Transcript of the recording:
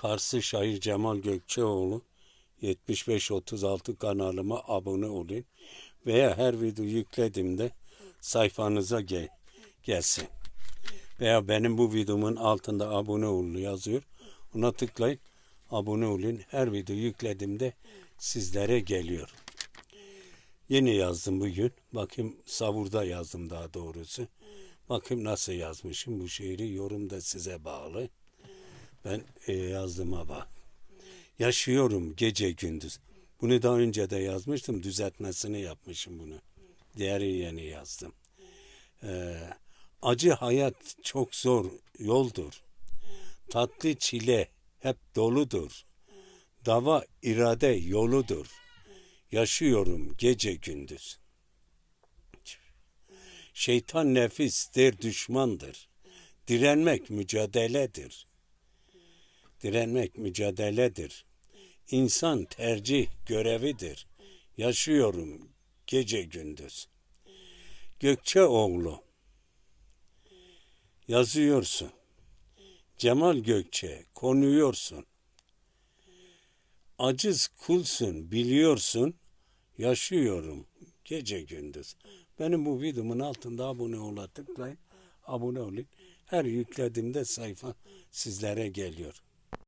Karsı Şair Cemal Gökçeoğlu 7536 kanalıma abone olun veya her video yüklediğimde sayfanıza gel gelsin. Veya benim bu videomun altında abone olun yazıyor. Ona tıklayın. Abone olun. Her video yüklediğimde sizlere geliyor. Yeni yazdım bugün. Bakayım savurda yazdım daha doğrusu. Bakayım nasıl yazmışım bu şiiri. Yorum da size bağlı. Ben e, yazdığıma bak. Yaşıyorum gece gündüz. Bunu daha önce de yazmıştım. Düzeltmesini yapmışım bunu. Diğeri yeni yazdım. Ee, acı hayat çok zor yoldur. Tatlı çile hep doludur. Dava irade yoludur. Yaşıyorum gece gündüz. Şeytan nefistir, düşmandır. Direnmek mücadeledir. Direnmek mücadeledir. İnsan tercih görevidir. Yaşıyorum gece gündüz. Gökçeoğlu yazıyorsun. Cemal Gökçe konuyorsun. Aciz kulsun biliyorsun. Yaşıyorum gece gündüz. Benim bu videomun altında abone ola tıklayın. Abone olun. Her yüklediğimde sayfa sizlere geliyor.